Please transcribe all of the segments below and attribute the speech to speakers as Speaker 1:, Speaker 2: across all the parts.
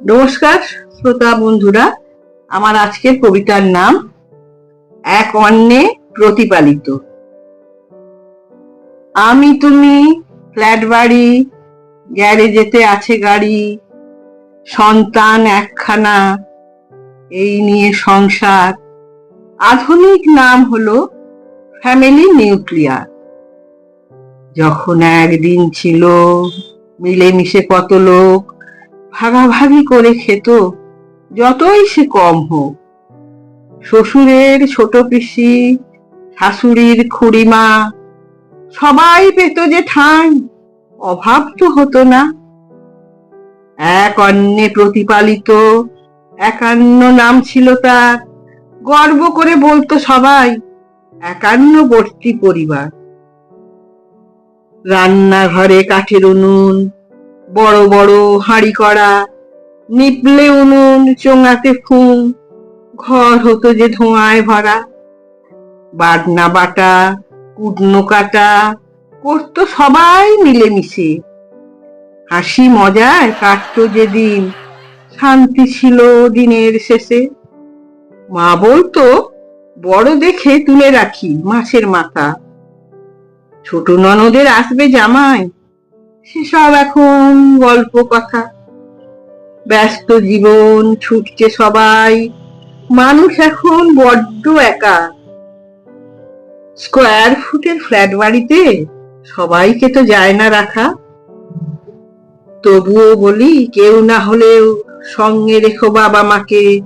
Speaker 1: নমস্কার, শ্রোতা বন্ধুরা, আমার আজকের কবিতার নাম, এক অন্যে প্রতিপালিত। আমি তুমি, ফ্ল্যাট বাড়ি, গ্যারেজেতে আছে গাড়ি, সন্তান একখানা, এই নিয়ে সংসার। আধুনিক নাম হলো ফ্যামিলি নিউক্লিয়ার। যখন একদিন ছিল, মিলেমিশে কত লোক ভাগাভাগি করে খেত, যতই সে কম হোক। শ্বশুরের ছোট পিসি, শাশুড়ির খুড়িমা, সবাই পেত যে ঠাঁই অভাব তো হতো না। এক অন্যে প্রতিপালিত একান্ন নাম ছিল তার, গর্ব করে বলতো সবাই একান্নবর্তী পরিবার। রান্নাঘরে কাঠের উনুন বড় বড় হাঁড়ি করা, নিপলে উনুন, চোঙাতে ফুঁ ঘর হতো যে ধোঁয়ায় ভরা। বাটনা বাটা, কুটনো কাটা, করতো সবাই মিলেমিশে। হাসি মজায় কাটতো যেদিন, শান্তি ছিল দিনের শেষে। মা বলতো, বড় দেখে তুলে রাখি মাছের মাথা। ছোট ননদের আসবে জামাই সেসব এখন গল্প, কথা। ব্যস্ত জীবন ছুটছে সবাই। মানুষ এখন বড্ড একা। স্কোয়ার ফুটের ফ্ল্যাট বাড়িতে সবাইকে তো যায় না রাখা। তবুও বলি, কেউ না হলেও সঙ্গে রেখো বাবা মাকে।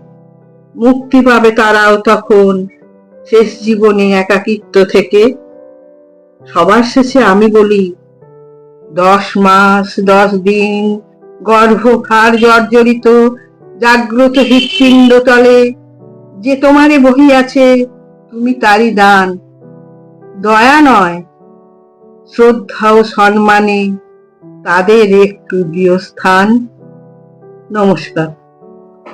Speaker 1: মুক্তি পাবে তারাও তখন শেষ জীবনে একাকিত্ব থেকে। সবার শেষে আমি বলি দশ মাস, দশ দিন গর্ভখার জর্জরিত, জাগ্রত হৃৎপিণ্ড তলে, যে তোমারে বহিয়াছে, তুমি তারই দান। দয়া নয়, শ্রদ্ধা ও সম্মানে তাদের একটু দিও স্থান। নমস্কার।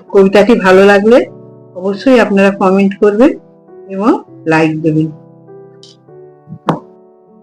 Speaker 1: কবিতাটি ভালো লাগলে অবশ্যই আপনারা কমেন্ট করবেন এবং লাইক দেবেন।